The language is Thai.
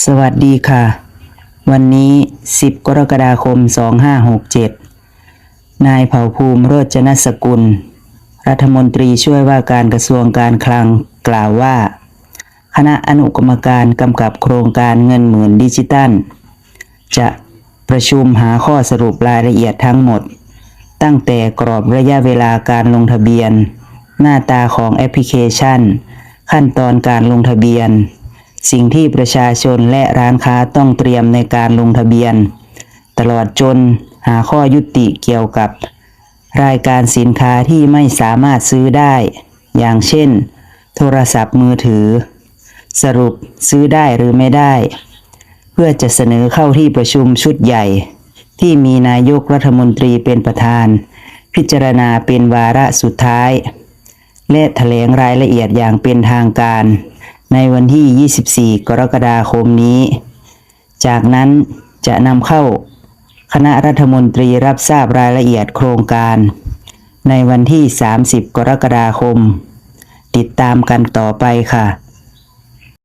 สวัสดีค่ะ วันนี้ 10 กรกฎาคม 2567 นายเผ่าภูมิโรจนสกุล รัฐมนตรีช่วยว่าการกระทรวงการคลังกล่าวว่า คณะอนุกรรมการกำกับโครงการเงินหมื่นดิจิตัล จะประชุมหาข้อสรุปรายละเอียดทั้งหมด ตั้งแต่กรอบระยะเวลาการลงทะเบียน หน้าตาของแอปพลิเคชัน ขั้นตอนการลงทะเบียน สิ่งที่ประชาชนและร้านค้าต้องเตรียมในการลงทะเบียน ตลอดจนหาข้อยุติเกี่ยวกับ รายการสินค้าที่ไม่สามารถซื้อได้ อย่างเช่น โทรศัพท์มือถือ สรุปซื้อได้หรือไม่ได้ เพื่อจะเสนอเข้าที่ประชุมชุดใหญ่ ที่มีนายกรัฐมนตรีเป็นประธาน พิจารณาเป็นวาระสุดท้าย และแถลงรายละเอียดอย่างเป็นทางการ ในวันที่ 24 กรกฎาคมนี้ จากนั้นจะนำเข้าคณะรัฐมนตรีรับทราบรายละเอียดโครงการ ในวันที่ 30 กรกฎาคม ติดตามกันต่อไปค่ะ